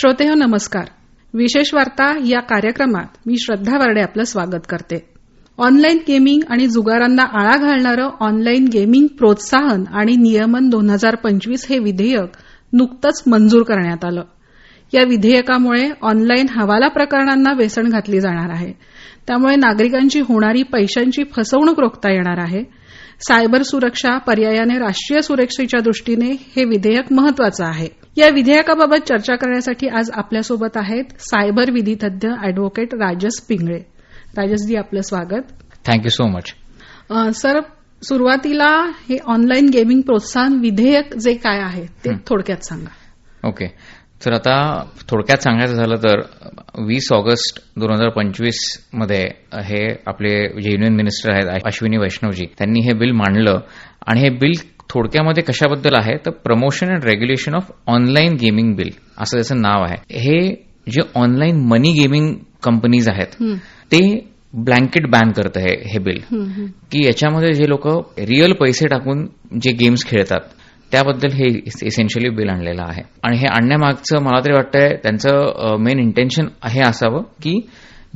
श्रोतेहो नमस्कार. विशेष वार्ता या कार्यक्रमात मी श्रद्धा वार्डे आपलं स्वागत करते. ऑनलाईन गेमिंग आणि जुगारांना आळा घालणारं ऑनलाईन गेमिंग प्रोत्साहन आणि नियमन दोन हजार पंचवीस हे विधेयक नुकतंच मंजूर करण्यात आलं. या विधेयकामुळे ऑनलाईन हवाला प्रकरणांना वेसण घातली जाणार आहे. त्यामुळे नागरिकांची होणारी पैशांची फसवणूक रोखता येणार आहे. सायबर सुरक्षा पर्यायाने राष्ट्रीय सुरक्षेच्या दृष्टीने हे विधेयक महत्वाचं आहे. या विधेयकाबाबत चर्चा करण्यासाठी आज आपल्यासोबत आहेत सायबर विधीतज्ञ अॅडव्होकेट राजस पिंगळे. राजसजी आपलं स्वागत. थँक्यू सो मच सर सुरुवातीला हे ऑनलाईन गेमिंग प्रोत्साहन विधेयक जे काय आहे ते थोडक्यात सांगा. ओके तर आता थोडक्यात सांगायचं झालं तर वीस ऑगस्ट दोन हजार पंचवीसमध्ये हे आपले जे युनियन मिनिस्टर आहेत अश्विनी वैष्णवजी त्यांनी हे बिल मांडलं. आणि हे बिल थोडक्यामध्ये कशाबद्दल आहे? तर promotion and regulation of online gaming bill असं त्याचं नाव आहे. हे जे ऑनलाईन मनी गेमिंग कंपनीज आहेत ते ब्लँकेट बॅन करतं हे हे बिल की याच्यामध्ये जे लोक रिअल पैसे टाकून जे गेम्स खेळतात त्याबद्दल हे इसेन्शियली बिल आणलेलं आहे. आणि हे आणण्यामागचं मला तरी वाटतंय त्यांचं मेन इंटेन्शन हे असावं की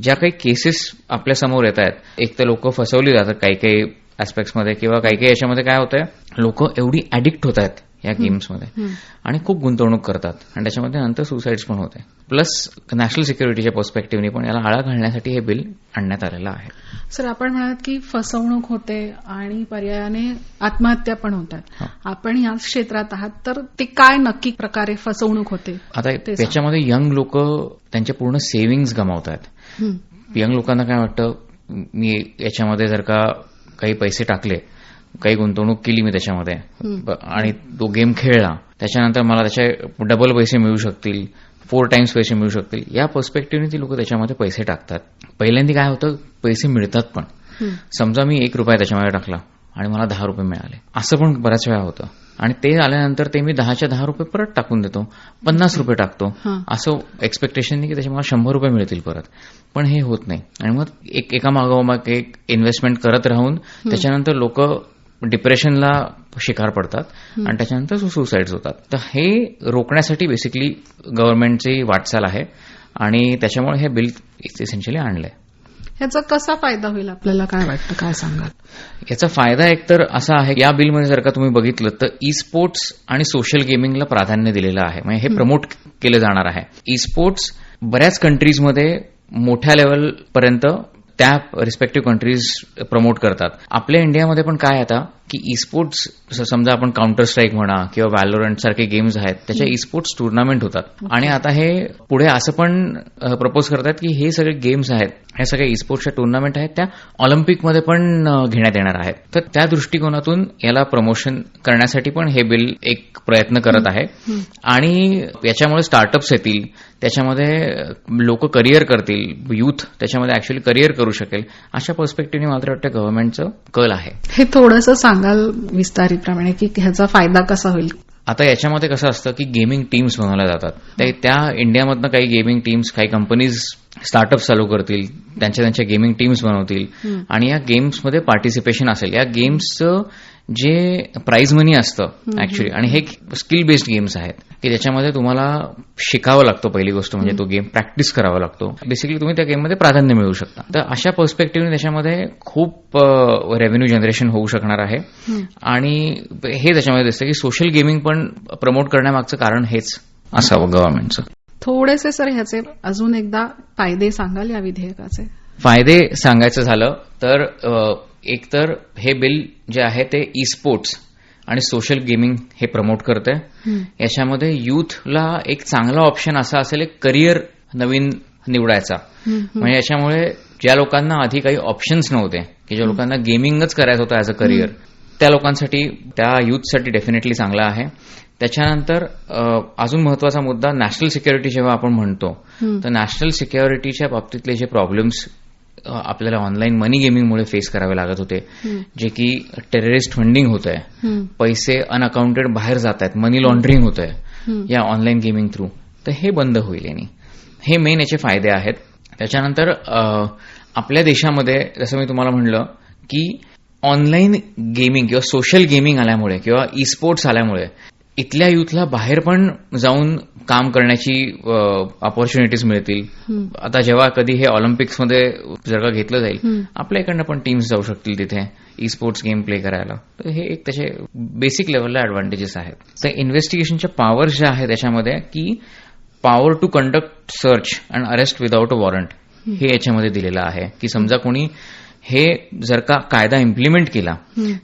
ज्या काही केसेस आपल्यासमोर येत आहेत एक तर लोक फसवली जातात काही काही ऍस्पेक्ट्समध्ये किंवा काही काही याच्यामध्ये काय होतंय लोक एवढी ॲडिक्ट होत आहेत. या गेम्समध्ये आणि खूप गुंतवणूक करतात. आणि त्याच्यामध्ये नंतर सुसाईड्स पण होते. प्लस नॅशनल सिक्युरिटीच्या पर्स्पेक्टिव्हनी पण याला आळा घालण्यासाठी हे बिल आणण्यात आलेलं आहे. सर आपण म्हणाल की फसवणूक होते आणि पर्यायाने आत्महत्या पण होतात. आपण या क्षेत्रात आहात तर ते काय नक्की प्रकारे फसवणूक होते? आता. त्याच्यामध्ये यंग लोक त्यांचे पूर्ण सेव्हिंग्ज गमावतात. यंग लोकांना काय वाटतं मी याच्यामध्ये जर का काही पैसे टाकले काही गुंतवणूक केली मी त्याच्यामध्ये. आणि तो गेम खेळला. त्याच्यानंतर मला त्याचे डबल पैसे मिळू शकतील फोर टाइम्स पैसे मिळू शकतील. या पर्स्पेक्टिव्हने ती लोक त्याच्यामध्ये पैसे टाकतात. पहिल्यांदा काय होतं पैसे मिळतात पण. समजा मी एक रुपया त्याच्यामध्ये टाकला आणि मला दहा रुपये मिळाले. असं पण बऱ्याच वेळा होतं. आणि ते आल्यानंतर ते मी दहाच्या दहा रुपये परत टाकून देतो. पन्नास रुपये टाकतो. असं एक्सपेक्टेशन की त्याच्या मला शंभर रुपये मिळतील परत. पण हे होत नाही. आणि मग एक एका मागोमाग एक इन्व्हेस्टमेंट करत राहून त्याच्यानंतर लोक डिप्रेशनला शिकार पडतात आणि त्याच्यानंतर सुसाईड्स होतात. तर हे रोखण्यासाठी बेसिकली गव्हर्नमेंटची वाटचाल आहे आणि त्याच्यामुळे हे बिल इसेन्शियली आणलंय. ह्याचा कसा फायदा होईल आपल्याला? काय वाटतं? काय सांगाल? याचा फायदा एकतर असा आहे या बिलमध्ये जर का तुम्ही बघितलं तर ई स्पोर्ट्स आणि सोशल गेमिंगला प्राधान्य दिलेलं आहे. म्हणजे हे प्रमोट केलं जाणार आहे. ई स्पोर्ट्स बऱ्याच कंट्रीजमध्ये मोठ्या लेवलपर्यंत त्या रिस्पेक्टिव्ह कंट्रीज प्रमोट करतात. आपल्या इंडियामध्ये पण काय आता? की ई स्पोर्ट्स समजा आपण काउंटर स्ट्राईक म्हणा किंवा व्हॅलोरंट सारखे गेम्स आहेत त्याच्या ई स्पोर्ट्स टुर्नामेंट होतात. आणि आता हे पुढे असं पण प्रपोज करतात की हे सगळे गेम्स आहेत हे सगळे ई स्पोर्ट्सच्या टुर्नामेंट आहेत त्या ऑलिम्पिकमध्ये पण घेण्यात येणार आहेत. तर त्या दृष्टिकोनातून याला प्रमोशन करण्यासाठी पण हे बिल एक प्रयत्न करत आहे. आणि याच्यामुळे स्टार्टअप्स येतील त्याच्यामध्ये लोक करिअर करतील युथ त्याच्यामध्ये ऍक्च्युअली करिअर करू शकेल अशा पर्स्पेक्टिव्हने मला तर वाटतं गव्हर्नमेंटचं कल आहे. हे थोडंसं सांगाल विस्तारीप्रमाणे की ह्याचा फायदा कसा होईल? आता याच्यामध्ये कसं असतं की गेमिंग टीम्स बनवल्या जातात. ते त्या इंडियामधनं काही गेमिंग टीम्स काही कंपनीज स्टार्टअप चालू करतील त्यांच्या त्यांच्या गेमिंग टीम्स बनवतील आणि या गेम्समध्ये पार्टिसिपेशन असेल. या गेम्सचं जे प्राइज मनी असतं ऍक्च्युली आणि हे स्किल बेस्ड गेम्स आहेत की ज्याच्यामध्ये तुम्हाला शिकावं लागतं पहिली गोष्ट म्हणजे तो गेम प्रॅक्टिस करावा लागतो. बेसिकली तुम्ही त्या गेममध्ये प्राधान्य मिळवू शकता. तर अशा पर्स्पेक्टिव्हने त्याच्यामध्ये खूप रेव्हेन्यू जनरेशन होऊ शकणार आहे. आणि हे त्याच्यामध्ये दिसतं की सोशल गेमिंग पण प्रमोट करण्यामागचं कारण हेच असावं गव्हर्नमेंटचं थोडेसे सर ह्याचे अजून एकदा फायदे सांगाल या विधेयकाचे? फायदे सांगायचं झालं तर एकतर हे बिल जे आहे ते ई स्पोर्ट्स आणि सोशल गेमिंग हे प्रमोट करतंय. याच्यामध्ये युथला एक चांगला ऑप्शन असा असेल एक करिअर नवीन निवडायचा. म्हणजे याच्यामुळे ज्या लोकांना आधी काही ऑप्शन्स नव्हते की ज्या लोकांना गेमिंगच करायचं होतं ॲज अ करिअर त्या लोकांसाठी त्या युथसाठी डेफिनेटली चांगला आहे. त्याच्यानंतर अजून महत्त्वाचा मुद्दा नॅशनल सिक्युरिटी जेव्हा आपण म्हणतो तर नॅशनल सिक्युरिटीच्या बाबतीतले जे प्रॉब्लेम्स आपल्याला ऑनलाईन मनी गेमिंगमुळे फेस करावे लागत होते जे की टेररिस्ट फंडिंग होत आहे पैसे अनअकाउंटेड बाहेर जात आहेत मनी लॉन्ड्रिंग होत आहे या ऑनलाईन गेमिंग थ्रू तर हे बंद होईल यांनी. हे मेन याचे फायदे आहेत. त्याच्यानंतर आपल्या देशामध्ये जसं मी तुम्हाला म्हणलं की ऑनलाईन गेमिंग किंवा सोशल गेमिंग आल्यामुळे किंवा ई स्पोर्ट्स आल्यामुळे इथल्या युथला बाहेर पण जाऊन काम करण्याची ऑपॉर्च्युनिटीज मिळतील. आता जेव्हा कधी हे ऑलिम्पिक्समध्ये जर का घेतलं जाईल आपल्या इकडनं पण टीम्स जाऊ शकतील तिथे ई स्पोर्ट्स गेम प्ले करायला. तर हे एक त्याचे बेसिक लेवलला ऍडव्हान्टेजेस आहेत. तर इन्व्हेस्टिगेशनच्या पॉवर्स ज्या आहेत त्याच्यामध्ये की power to conduct search and arrest without a warrant हे याच्यामध्ये दिलेलं आहे. की समजा कोणी हे जर का कायदा इम्प्लिमेंट केला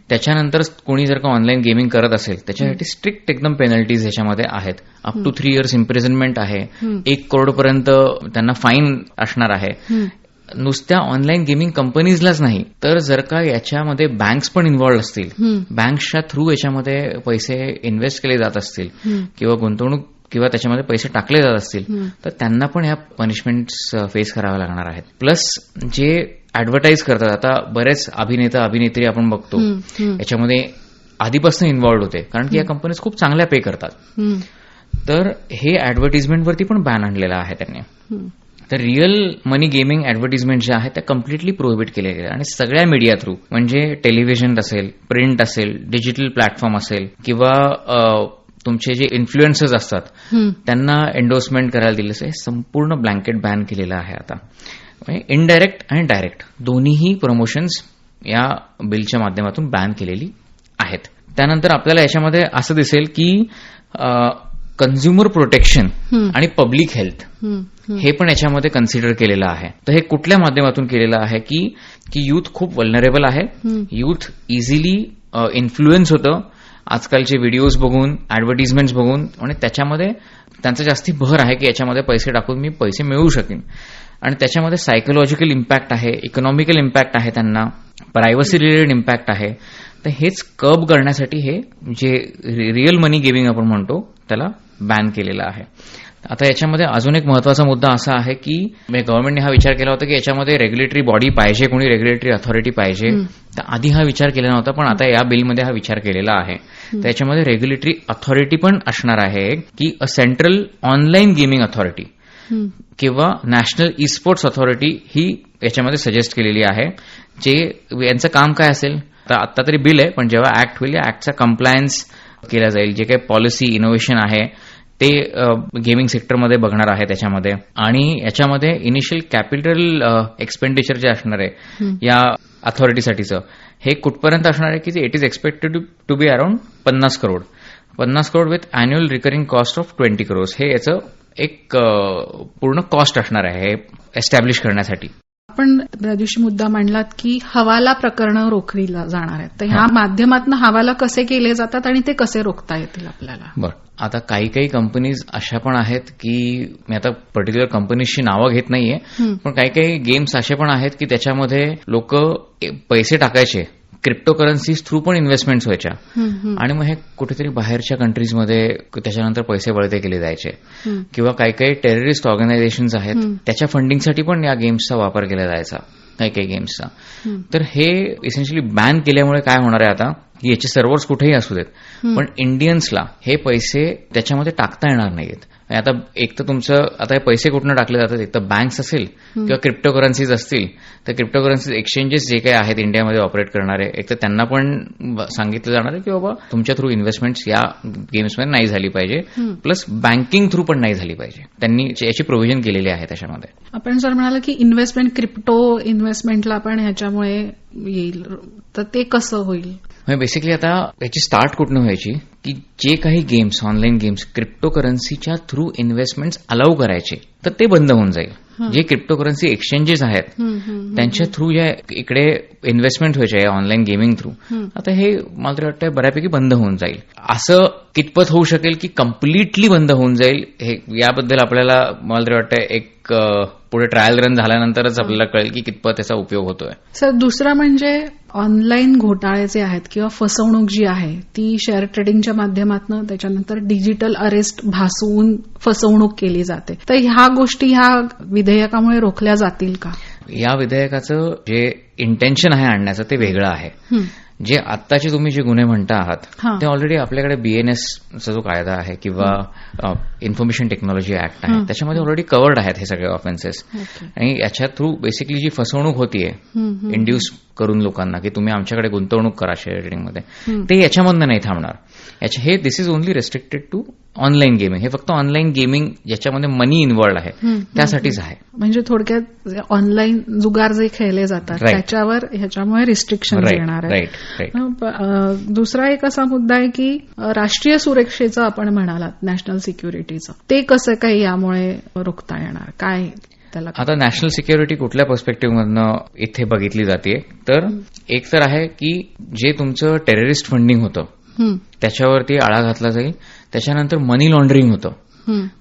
त्याच्यानंतर कोणी जर का ऑनलाईन गेमिंग करत असेल त्याच्यासाठी स्ट्रिक्ट एकदम पेनल्टीज ह्याच्यामध्ये आहेत. Up to three years imprisonment आहे. एक करोडपर्यंत त्यांना फाईन असणार आहे. नुसत्या ऑनलाईन गेमिंग कंपनीजलाच नाही तर जर का याच्यामध्ये बँक्स पण इन्व्हॉल्ड असतील बँक्सच्या थ्रू याच्यामध्ये पैसे इन्व्हेस्ट केले जात असतील किंवा गुंतवणूक किंवा त्याच्यामध्ये पैसे टाकले जात असतील तर त्यांना पण ह्या पनिशमेंट फेस कराव्या लागणार आहेत. प्लस जे ऍडव्हर्टाईज करतात. आता बरेच अभिनेता अभिनेत्री आपण बघतो याच्यामध्ये आधीपासून इन्व्हॉल्ड होते. कारण की या कंपनीज खूप चांगल्या पे करतात. तर हे ऍडव्हर्टिजमेंटवरती पण बॅन आणलेला आहे त्यांनी. तर रिअल मनी गेमिंग ऍडव्हर्टिजमेंट ज्या आहेत त्या कम्प्लिटली प्रोहिबिट केल्या गेल्या आणि सगळ्या मीडिया थ्रू म्हणजे टेलिव्हिजन असेल प्रिंट असेल डिजिटल प्लॅटफॉर्म असेल किंवा तुमचे जे इन्फ्लुएन्सर्स असतात त्यांना एन्डोर्समेंट करायला दिलं. हे संपूर्ण ब्लँकेट बॅन केलेलं आहे आता. इनडायरेक्ट आणि डायरेक्ट दोन्हीही प्रमोशन्स या बिलच्या माध्यमातून बॅन केलेली आहेत. त्यानंतर आपल्याला याच्यामध्ये असं दिसेल की कन्झ्युमर प्रोटेक्शन आणि पब्लिक हेल्थ हे पण याच्यामध्ये कन्सिडर केलेलं आहे. तर हे कुठल्या माध्यमातून केलेलं आहे की की युथ खूप वल्नरेबल आहे. युथ इझिली इन्फ्लुएन्स होतं. आजकालचे व्हिडिओज बघून ऍडव्हर्टिजमेंट्स बघून आणि त्याच्यामध्ये त्यांचा जास्ती भर आहे की याच्यामध्ये पैसे टाकून मी पैसे मिळवू शकेन. आणि त्याच्यामध्ये सायकोलॉजिकल इम्पॅक्ट आहे इकॉनॉमिकल इम्पॅक्ट आहे त्यांना प्रायव्हसी रिलेटेड इम्पॅक्ट आहे. तर हेच कब करण्यासाठी हे जे रिअल मनी गेमिंग आपण म्हणतो त्याला बॅन केलेलं आहे. आता याच्यामध्ये अजून एक महत्त्वाचा मुद्दा असा आहे की गव्हर्नमेंटने हा विचार केला होता की याच्यामध्ये रेग्युलेटरी बॉडी पाहिजे कोणी रेग्युलेटरी अथॉरिटी पाहिजे. तर आधी हा विचार केला नव्हता पण आता या बिलमध्ये हा विचार केलेला आहे. त्याच्यामध्ये रेग्युलेटरी अथॉरिटी पण असणार आहे की a central online gaming authority किंवा नॅशनल ई स्पोर्ट्स अथॉरिटी ही याच्यामध्ये सजेस्ट केलेली आहे. जे यांचं काम काय असेल? तर आता तरी बिल आहे पण जेव्हा ऍक्ट होईल या ऍक्टचा कम्प्लायन्स केला जाईल. जे काही पॉलिसी इनोव्हेशन आहे ते गेमिंग सेक्टरमध्ये बघणार आहे त्याच्यामध्ये. आणि याच्यामध्ये इनिशियल कॅपिटल एक्सपेंडिचर जे असणार आहे या अथॉरिटीसाठीचं हे कुठपर्यंत असणार आहे की it is expected to be around पन्नास करोड पन्नास crore with annual recurring cost of twenty crore हे याचं एक पूर्ण कॉस्ट असणार आहे हे एस्टॅब्लिश करण्यासाठी. आपण त्या दिवशी मुद्दा मांडलात की हवाला प्रकरणं रोखलीला जाणार आहेत. तर ह्या माध्यमातून हवाला कसे केले जातात आणि ते कसे रोखता येतील आपल्याला? बरं. आता काही काही कंपनीज अशा पण आहेत की मी आता पर्टिक्युलर कंपनीजची नावं घेत नाहीये पण काही काही गेम्स असे पण आहेत की त्याच्यामध्ये लोक पैसे टाकायचे. क्रिप्टो करन्सीज थ्रू पण इन्व्हेस्टमेंट्स व्हायच्या. आणि मग हे कुठेतरी बाहेरच्या कंट्रीजमध्ये त्याच्यानंतर पैसे वळते केले जायचे. किंवा काही काही टेररिस्ट ऑर्गनायझेशन्स आहेत त्याच्या फंडिंगसाठी पण या गेम्सचा वापर केला जायचा. काही काही गेम्सचा तर हे इसेन्शियली बॅन केल्यामुळे काय होणार आहे आता? याचे सर्व्हर्स कुठेही असू देत. पण इंडियन्सला हे पैसे त्याच्यामध्ये टाकता येणार नाहीत आता एक तर तुमचं आता हे पैसे कुठनं टाकले जातात? एक तर बँक्स असेल किंवा क्रिप्टो करन्सीज असतील. तर क्रिप्टो करन्सीज एक्सचेंजेस जे काही आहेत इंडियामध्ये ऑपरेट करणारे एक तर त्यांना पण सांगितलं जाणार आहे की बाबा तुमच्या थ्रू इन्व्हेस्टमेंट्स या गेम्समध्ये नाही झाली पाहिजे. प्लस बँकिंग थ्रू पण नाही झाली पाहिजे. त्यांनी याची प्रोव्हिजन केलेली आहे त्याच्यामध्ये. आपण जर म्हणाल की इन्व्हेस्टमेंट क्रिप्टो इन्व्हेस्टमेंटला पण ह्याच्यामुळे येईल. तर ते कसं होईल? बेसिकली आता याची स्टार्ट कुठनं व्हायची? की जे काही गेम्स ऑनलाईन गेम्स क्रिप्टो करन्सीच्या थ्रू इन्व्हेस्टमेंट अलाउ करायचे तर ते बंद होऊन जाईल. जे क्रिप्टो करन्सी एक्सचेंजेस आहेत त्यांच्या थ्रू ज्या इकडे इन्व्हेस्टमेंट व्हायचे ऑनलाईन गेमिंग थ्रू आता हे मला तरी वाटतं बऱ्यापैकी बंद होऊन जाईल. असं कितपत होऊ शकेल की कम्प्लिटली बंद होऊन जाईल हे याबद्दल आपल्याला मला तरी वाटतं एक पुढे ट्रायल रन झाल्यानंतरच आपल्याला कळेल की कितपत त्याचा उपयोग होतोय. सर दुसरं म्हणजे ऑनलाईन घोटाळे जे आहेत किंवा फसवणूक जी आहे ती शेअर ट्रेडिंगच्या माध्यमातून त्याच्यानंतर डिजिटल अरेस्ट भासवून फसवणूक केली जाते. तर ह्या गोष्टी ह्या विधेयकामुळे रोखल्या जातील का? या विधेयकाचं जे इंटेन्शन आहे आणण्याचं ते वेगळं आहे. जे आत्ताचे तुम्ही जे गुन्हे म्हणता आहात ते ऑलरेडी आपल्याकडे बीएनएसचा जो कायदा आहे किंवा इन्फॉर्मेशन टेक्नॉलॉजी ऍक्ट आहे त्याच्यामध्ये ऑलरेडी कवर्ड आहेत हे सगळे ऑफेन्सेस आणि याच्या थ्रू बेसिकली जी फसवणूक होतीये इंड्यूस करून लोकांना की तुम्ही आमच्याकडे गुंतवणूक करा शेअर ट्रेडिंगमध्ये ते याच्यामधनं नाही थांबणार. याच्या हे this is only restricted to online gaming हे फक्त ऑनलाईन गेमिंग ज्याच्यामध्ये मनी इन्व्हॉल्ड आहे. त्यासाठीच आहे. म्हणजे थोडक्यात ऑनलाईन जुगार जे खेळले जातात. त्याच्यावर ह्याच्यामुळे रिस्ट्रिक्शन येणार आहे. दुसरा एक असा मुद्दा आहे की राष्ट्रीय सुरक्षेचं आपण म्हणालात नॅशनल सिक्युरिटीचं ते कसं काही यामुळे रोखता येणार? काय त्याला आता नॅशनल सिक्युरिटी कुठल्या पर्स्पेक्टिव्ह मधनं इथे बघितली जाते तर एक तर आहे की जे तुमचं टेररिस्ट फंडिंग होतं त्याच्यावरती आळा घातला जाईल. त्याच्यानंतर मनी लॉन्ड्रिंग होतं.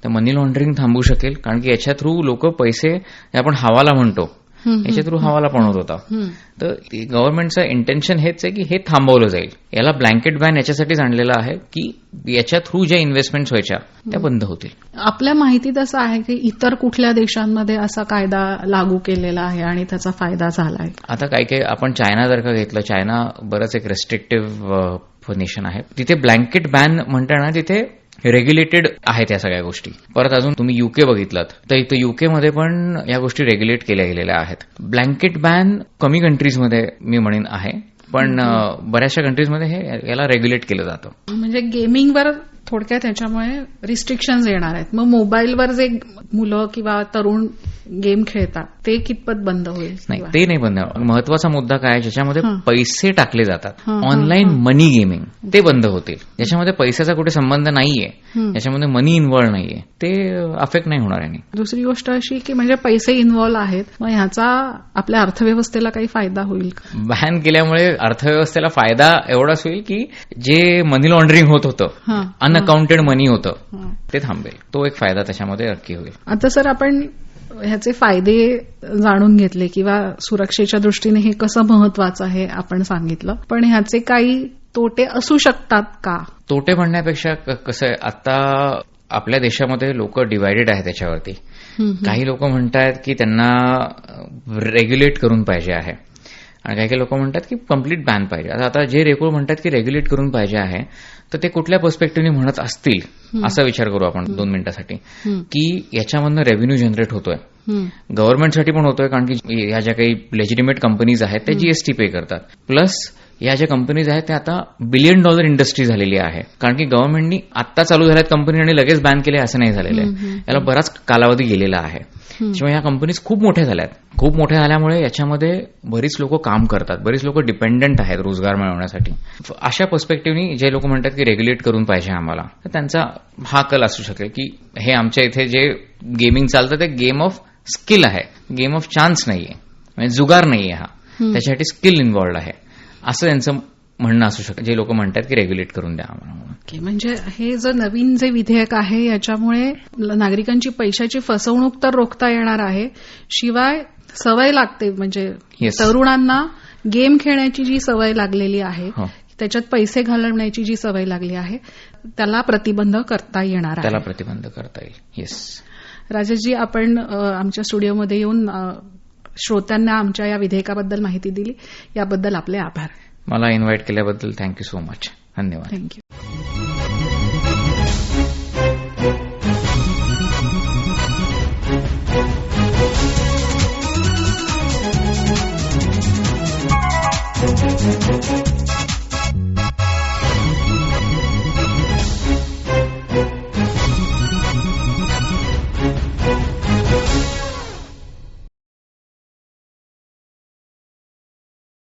तर मनी लॉन्ड्रिंग थांबू शकेल कारण की याच्या थ्रू लोक पैसे आपण हवाला म्हणतो. याच्या थ्रू हवाला पण होत होता. तर गव्हर्नमेंटचं इंटेन्शन हेच आहे की हे थांबवलं जाईल. याला ब्लँकेट बॅन याच्यासाठीच आणलेलं आहे की याच्या थ्रू ज्या इन्व्हेस्टमेंट्स व्हायच्या त्या बंद होतील. आपल्या माहितीत असं आहे की इतर कुठल्या देशांमध्ये असा कायदा लागू केलेला आहे आणि त्याचा फायदा झाला आहे? आता काय काय आपण चायना जर का घेतलं. चायना बरंच एक रेस्ट्रिक्टिव्ह नेशन आहे. तिथे ब्लँकेट बॅन म्हणताना तिथे रेग्युलेटेड आहेत या सगळ्या गोष्टी. परत अजून तुम्ही युके बघितलात तर इथं युके मध्ये पण या गोष्टी रेग्युलेट केल्या गेलेल्या आहेत. ब्लँकेट बॅन कमी कंट्रीजमध्ये मी म्हणेन आहे पण बऱ्याचशा कंट्रीजमध्ये हे याला रेग्युलेट केलं जातं. म्हणजे गेमिंगवर थोडक्यात ह्याच्यामुळे रिस्ट्रिक्शन येणार आहेत. मग मोबाईलवर जे मुलं किंवा तरुण गेम खेळतात ते कितपत बंद होईल? नाही ते नाही बंद. महत्त्वाचा मुद्दा काय आहे, ज्याच्यामध्ये. पैसे टाकले जातात. ऑनलाईन मनी गेमिंग ते बंद होतील. ज्याच्यामध्ये पैशाचा कुठे संबंध नाहीये हं. याच्यामध्ये मनी इन्व्हॉल्व नाहीये ते अफेक्ट नाही होणार यांनी. दुसरी गोष्ट अशी की म्हणजे पैसे इन्व्हॉल्व आहेत मग ह्याचा आपल्या अर्थव्यवस्थेला काही फायदा होईल का? बॅन केल्यामुळे अर्थव्यवस्थेला फायदा एवढाच होईल की जे मनी लॉन्ड्रिंग होत होतं अनअकाउंटेड मनी होतं. ते थांबेल. तो एक फायदा त्याच्यामध्ये नक्की होईल. आता सर आपण ह्याचे फायदे जाणून घेतले किंवा सुरक्षेच्या दृष्टीने हे कसं महत्वाचं आहे आपण सांगितलं. पण ह्याचे काही तोटे असू शकतात का? तोटे म्हणण्यापेक्षा कसं आहे आता आपल्या देशामध्ये लोक डिवायडेड आहेत त्याच्यावरती. काही लोक म्हणतात की त्यांना रेग्युलेट करून पाहिजे आहे. आणि काही काही लोक म्हणतात की कंप्लीट बॅन पाहिजे. आता आता जे रेकॉर्ड म्हणतात की रेग्युलेट करून पाहिजे आहे तर ते कुठल्या पर्स्पेक्टिव्हने म्हणत असतील असा विचार करू आपण दोन मिनिटासाठी. की याच्यामधनं रेव्हेन्यू जनरेट होतोय. गव्हर्नमेंटसाठी पण होतोय कारण की ह्या ज्या काही लेजिटिमेट कंपनीज आहेत त्या जीएसटी पे करतात. प्लस या ज्या कंपनीज आहेत त्या आता बिलियन डॉलर इंडस्ट्री झालेली आहे. कारण की गव्हर्नमेंटनी आत्ता चालू झाल्यात कंपनी आणि लगेच बॅन केले असं नाही झालेलं आहे. याला बराच कालावधी गेलेला आहे. त्यामुळे ह्या कंपनीज खूप मोठ्या झाल्यात. खूप मोठ्या झाल्यामुळे याच्यामध्ये बरीच लोक काम करतात. बरीच लोक डिपेंडंट आहेत रोजगार मिळवण्यासाठी. अशा पर्स्पेक्टिव्हनी जे लोक म्हणतात की रेग्युलेट करून पाहिजे आम्हाला. तर त्यांचा हा कल असू शकेल की हे आमच्या इथे जे गेमिंग चालतं ते गेम ऑफ स्किल आहे. गेम ऑफ चान्स नाहीये. म्हणजे जुगार नाहीये हा. त्याच्यासाठी स्किल इन्व्हॉल्ड आहे. असं त्यांचं म्हणणं असू शकतं जे लोक म्हणतात की रेग्युलेट करून द्या. ओके म्हणजे हे जे नवीन जे विधेयक आहे याच्यामुळे नागरिकांची पैशाची फसवणूक तर रोखता येणार आहे शिवाय सवय लागते म्हणजे Yes. तरुणांना गेम खेळण्याची जी सवय लागलेली आहे हो. त्याच्यात पैसे घालवण्याची जी सवय लागली आहे त्याला प्रतिबंध करता येणार त्याला आहे प्रतिबंध करता येईल येस राजेशजी आपण आमच्या स्टुडिओमध्ये येऊन श्रोत्यांना आमच्या या विधेयकाबद्दल माहिती दिली याबद्दल आपले आभार मला इन्व्हाइट केल्याबद्दल थँक्यू सो मच धन्यवाद. Thank you